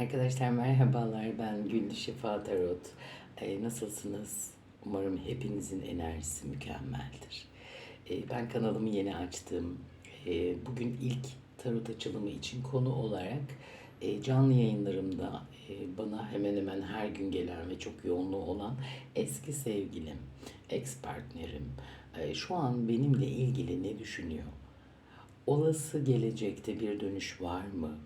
Arkadaşlar merhabalar ben Güllü Şifa Tarot. Ee, nasılsınız? Umarım hepinizin enerjisi mükemmeldir. Ee, ben kanalımı yeni açtım. Ee, bugün ilk tarot açılımı için konu olarak e, canlı yayınlarımda e, bana hemen hemen her gün gelen ve çok yoğunluğu olan eski sevgilim, ex partnerim e, şu an benimle ilgili ne düşünüyor? Olası gelecekte bir dönüş var mı?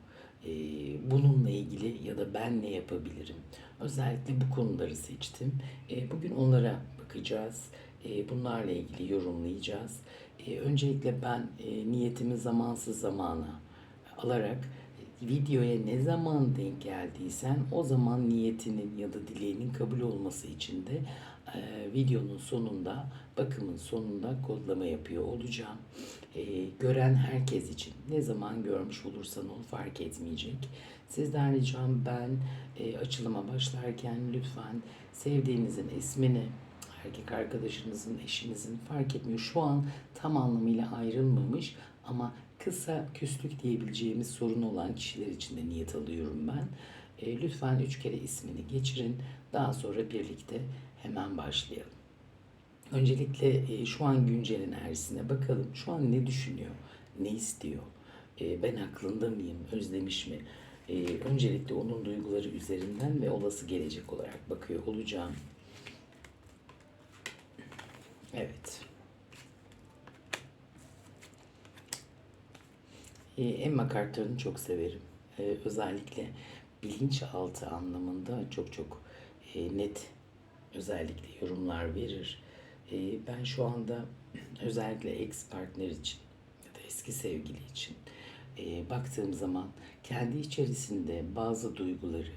Ben ne yapabilirim? Özellikle bu konuları seçtim. Ee, bugün onlara bakacağız. Ee, bunlarla ilgili yorumlayacağız. Ee, öncelikle ben e, niyetimi zamansız zamana alarak e, videoya ne zaman denk geldiysen o zaman niyetinin ya da dileğinin kabul olması için de e, videonun sonunda bakımın sonunda kodlama yapıyor olacağım. E, gören herkes için ne zaman görmüş olursan ol fark etmeyecek. Sizden ricam ben e, açılıma başlarken lütfen sevdiğinizin ismini erkek arkadaşınızın, eşinizin fark etmiyor. Şu an tam anlamıyla ayrılmamış ama kısa küslük diyebileceğimiz sorun olan kişiler için de niyet alıyorum ben. E, lütfen üç kere ismini geçirin. Daha sonra birlikte hemen başlayalım. Öncelikle e, şu an güncel enerjisine bakalım. Şu an ne düşünüyor? Ne istiyor? E, ben aklında mıyım? Özlemiş mi? E, öncelikle onun duyguları üzerinden ve olası gelecek olarak bakıyor olacağım. Evet. E, Emma kartlarını çok severim. E, özellikle bilinçaltı anlamında çok çok e, net özellikle yorumlar verir. E, ben şu anda özellikle ex partner için ya da eski sevgili için e, baktığım zaman kendi içerisinde bazı duyguları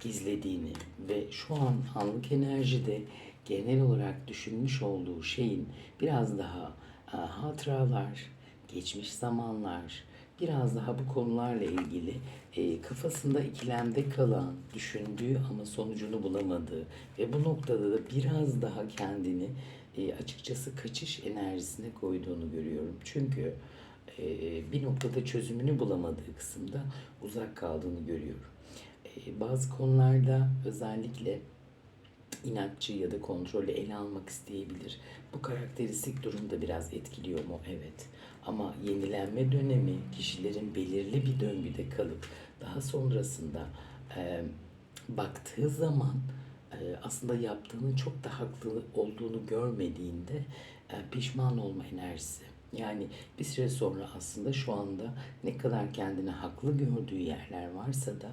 gizlediğini ve şu an anlık enerjide genel olarak düşünmüş olduğu şeyin biraz daha e, hatıralar, geçmiş zamanlar, biraz daha bu konularla ilgili e, kafasında ikilemde kalan, düşündüğü ama sonucunu bulamadığı ve bu noktada da biraz daha kendini e, açıkçası kaçış enerjisine koyduğunu görüyorum. Çünkü e, bir noktada çözümünü bulamadığı kısımda uzak kaldığını görüyorum. E, bazı konularda özellikle inatçı ya da kontrolü ele almak isteyebilir. Bu karakteristik durum da biraz etkiliyor mu? Evet. Ama yenilenme dönemi kişilerin belirli bir döngüde kalıp daha sonrasında e, baktığı zaman e, aslında yaptığının çok da haklı olduğunu görmediğinde e, pişman olma enerjisi. Yani bir süre sonra aslında şu anda ne kadar kendini haklı gördüğü yerler varsa da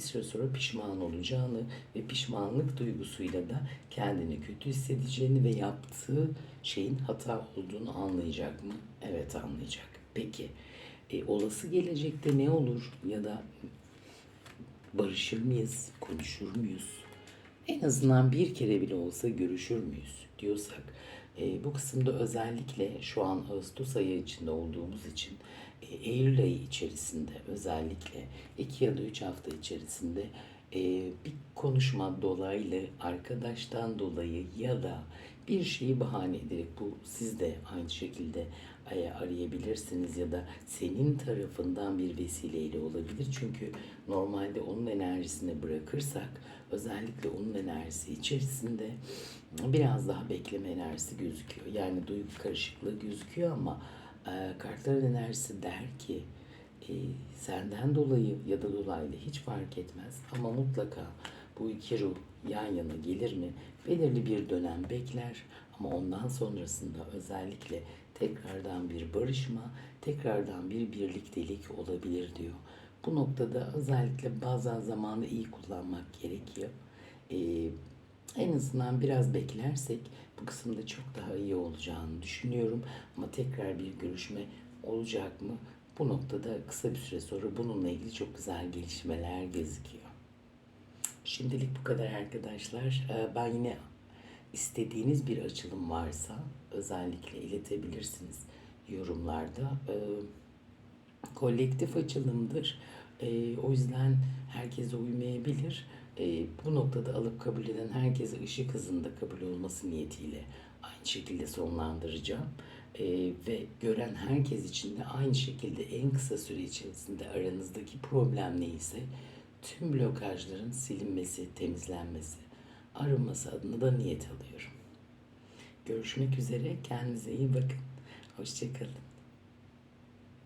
bir süre sonra pişman olacağını ve pişmanlık duygusuyla da kendini kötü hissedeceğini ve yaptığı şeyin hata olduğunu anlayacak mı? Evet anlayacak. Peki e, olası gelecekte ne olur ya da barışır mıyız, konuşur muyuz? En azından bir kere bile olsa görüşür müyüz diyorsak e, bu kısımda özellikle şu an Ağustos ayı içinde olduğumuz için e, Eylül ayı içerisinde özellikle iki ya da üç hafta içerisinde e, bir konuşma dolaylı arkadaştan dolayı ya da bir şeyi bahane ederek bu siz de aynı şekilde e, arayabilirsiniz ya da senin tarafından bir vesileyle olabilir. Çünkü normalde onun enerjisini bırakırsak özellikle onun enerjisi içerisinde biraz daha bekleme enerjisi gözüküyor. Yani duygu karışıklığı gözüküyor ama e, kartların enerjisi der ki e, senden dolayı ya da dolaylı hiç fark etmez ama mutlaka bu iki ruh yan yana gelir mi? Belirli bir dönem bekler ama ondan sonrasında özellikle tekrardan bir barışma, tekrardan bir birliktelik olabilir diyor. Bu noktada özellikle bazen zamanı iyi kullanmak gerekiyor. Ee, en azından biraz beklersek bu kısımda çok daha iyi olacağını düşünüyorum. Ama tekrar bir görüşme olacak mı? Bu noktada kısa bir süre sonra bununla ilgili çok güzel gelişmeler gözüküyor. Şimdilik bu kadar arkadaşlar. Ee, Ben yine istediğiniz bir açılım varsa özellikle iletebilirsiniz yorumlarda. Ee, kolektif açılımdır. Ee, o yüzden herkese uymayabilir. Bu noktada alıp kabul eden herkese ışık hızında kabul olması niyetiyle aynı şekilde sonlandıracağım. Ee, ve gören herkes için de aynı şekilde en kısa süre içerisinde aranızdaki problem neyse tüm blokajların silinmesi, temizlenmesi, arınması adına da niyet alıyorum. Görüşmek üzere. Kendinize iyi bakın. Hoşçakalın.